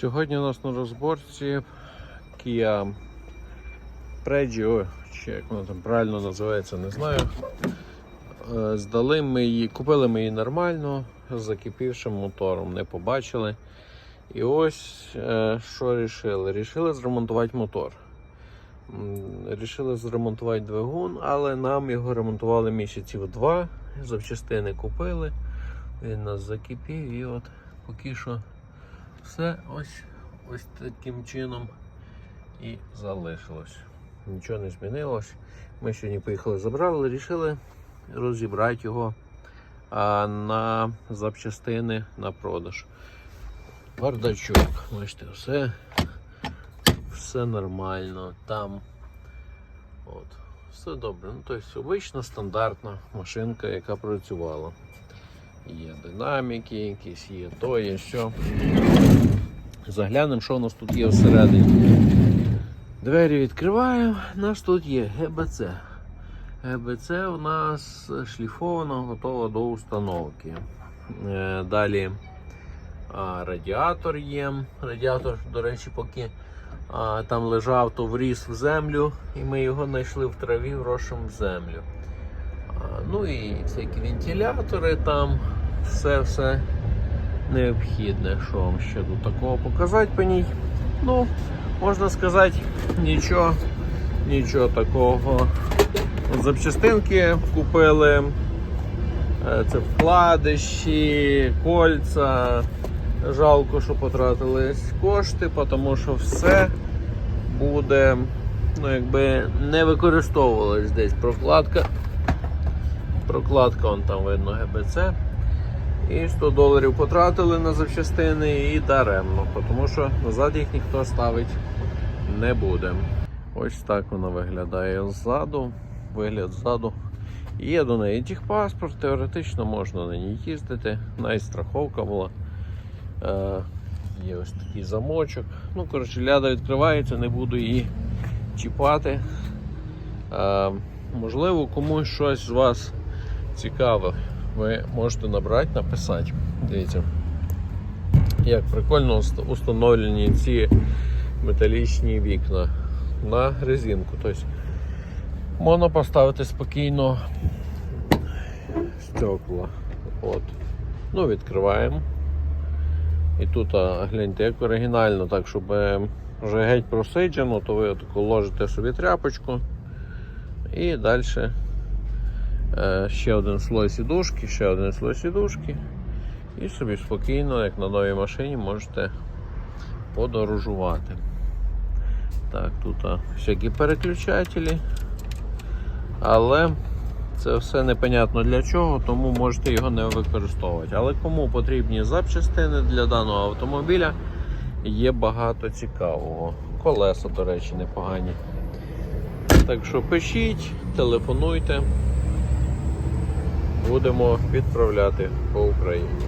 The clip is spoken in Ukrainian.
Сьогодні у нас на розборці Kia Pregio, чи як воно там правильно називається, не знаю. Е, Здали ми її, купили ми її нормально, з закипівшим мотором, не побачили. І ось е, що рішили? Рішили зремонтувати мотор. Рішили зремонтувати двигун, але нам його ремонтували місяців два. Запчастини купили. Він нас закипів і от поки що все ось, ось таким чином і залишилось. Нічого не змінилось. Ми сьогодні поїхали, забрали, рішили розібрати його а, на запчастини на продаж. Бардачок, бачите, все, все нормально. Там от, все добре. Ну, тобто обична стандартна машинка, яка працювала. Є динаміки, якісь є то, є що. Заглянемо, що у нас тут є всередині. Двері відкриваємо, у нас тут є ГБЦ. ГБЦ у нас шліфовано, готово до установки. Е, Далі радіатор є. Радіатор, до речі, поки там лежав, то вріс в землю, і ми його знайшли в траві, врошим в землю. Ну і всякі вентилятори там, все все необхідне. Що вам ще тут такого показати по ній? Ну, можна сказати, нічого, нічого такого. Запчастинки купили. Е, Це вкладиші, кольця. Жалко, що потратились кошти, тому що все буде, ну якби не використовувалось десь прокладка. Прокладка, вон там видно ГБЦ. І 100 доларів потратили на запчастини і даремно, тому що назад їх ніхто ставить не буде. Ось так вона виглядає ззаду. Вигляд ззаду. Є до неї техпаспорт, теоретично можна на ній їздити. Навіть страховка була. Е, є ось такий замочок. Ну, коротше, ляда відкривається, не буду її чіпати. Е, можливо, комусь щось з вас цікаве. Ви можете набрати, написати. Дивіться, як прикольно установлені ці металічні вікна на резинку. Тобто можна поставити спокійно стекла. От. Ну, відкриваємо. І тут а, гляньте, як оригінально, так, щоб е, вже геть просиджено, то ви ложите собі тряпочку і далі ще один слой сідушки, ще один слой сідушки. І собі спокійно, як на новій машині, можете подорожувати. Так, тут всякі переключателі. Але це все непонятно для чого, тому можете його не використовувати. Але кому потрібні запчастини для даного автомобіля, є багато цікавого. Колеса, до речі, непогані. Так що пишіть, телефонуйте, будемо відправляти по Україні.